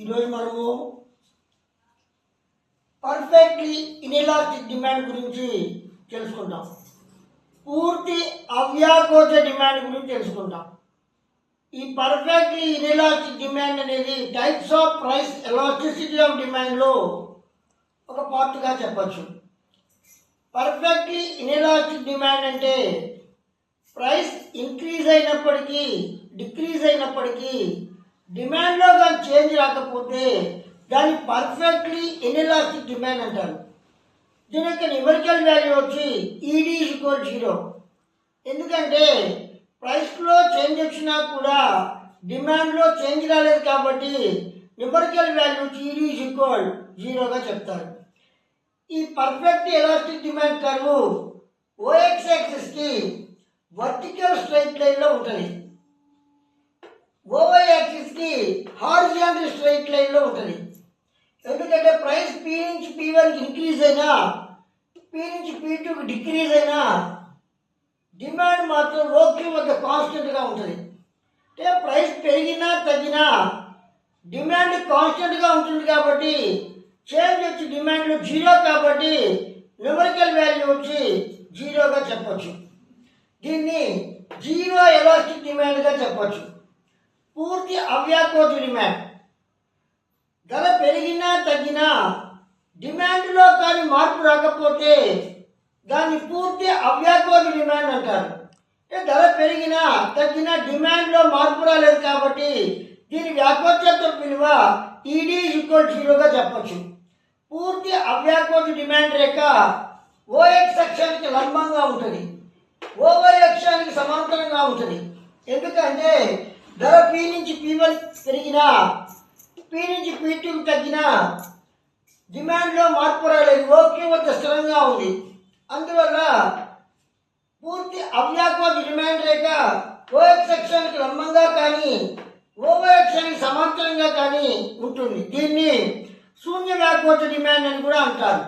ఈరోజు మనము perfectly inelastic demand గురించి తెలుసుకుంటాం. పూర్తి అవ్యాకోచ డిమాండ్ గురించి తెలుసుకుంటాం. ఈ పర్ఫెక్ట్లీ ఇనిలాస్టిక్ డిమాండ్ అనేది types of price elasticity of డిమాండ్లో ఒక పార్ట్గా చెప్పచ్చు. పర్ఫెక్ట్లీ ఇనిలాస్టిక్ డిమాండ్ అంటే ప్రైస్ ఇంక్రీజ్ అయినప్పటికీ డిక్రీజ్ అయినప్పటికీ డిమాండ్లో కానీ చేంజ్ రాకపోతే దాన్ని పర్ఫెక్ట్లీ ఇన్ఎలాస్టిక్ డిమాండ్ అంటారు. దీని యొక్క న్యూమరికల్ వాల్యూ వచ్చి ఈడీ ఈక్వల్ జీరో. ఎందుకంటే ప్రైస్లో చేంజ్ వచ్చినా కూడా డిమాండ్లో చేంజ్ రాలేదు కాబట్టి న్యూమరికల్ వాల్యూ ఈడీ ఈక్వల్ జీరోగా చెప్తారు. ఈ perfect elastic demand curve OX యాక్సిస్కి vertical straight లైన్లో ఉంటుంది. ఓవై యాక్సిస్కి హారిజాంటల్ స్ట్రైట్ లైన్లో ఉంటుంది. ఎందుకంటే ప్రైస్ పీ నుంచి పీ వరకు ఇంక్రీజ్ అయినా పీ నుంచి పీ టూకి డిక్రీజ్ అయినా డిమాండ్ మాత్రం ఓకే వద్ద కాన్స్టెంట్గా ఉంటుంది. అంటే ప్రైస్ పెరిగినా తగ్గినా డిమాండ్ కాన్స్టెంట్గా ఉంటుంది కాబట్టి చేంజ్ వచ్చి డిమాండ్లో జీరో కాబట్టి న్యూమరికల్ వాల్యూ వచ్చి జీరోగా చెప్పచ్చు. దీన్ని జీరో ఎలాస్టిక్ డిమాండ్గా చెప్పచ్చు. పూర్తి అవ్యాకోచ డిమాండ్ ధర పెరిగినా తగ్గినా డిమాండ్లో కానీ మార్పు రాకపోతే దాన్ని పూర్తి అవ్యాకోచ డిమాండ్ అంటారు. ధర పెరిగినా తగ్గినా డిమాండ్లో మార్పు రాలేదు కాబట్టి దీని వ్యాకోత్యత్వ విలువ ఈడీ ఈక్వల్ జీరోగా చెప్పచ్చు. పూర్తి అవ్యాకోచ డిమాండ్ రేఖ ఓఎక్స్ అక్షానికి లంబంగా ఉంటుంది. ఓవై అక్షానికి సమాంతరంగా ఉంటుంది. ఎందుకంటే ధర పి నుంచి పీ వన్ పెరిగినా పీ నుంచి పీ టూ తగ్గినా డిమాండ్లో మార్పు రాలేదు ఓకే వద్ద స్థిరంగా ఉంది. అందువల్ల పూర్తి అవ్యాకోచ డిమాండ్ రేఖ ఓఎక్స్ అక్షానికి లంబంగా కానీ ఓవర్ అక్షానికి సమాంతరంగా కానీ ఉంటుంది. దీన్ని శూన్య వ్యాకోత డిమాండ్ అని కూడా అంటారు.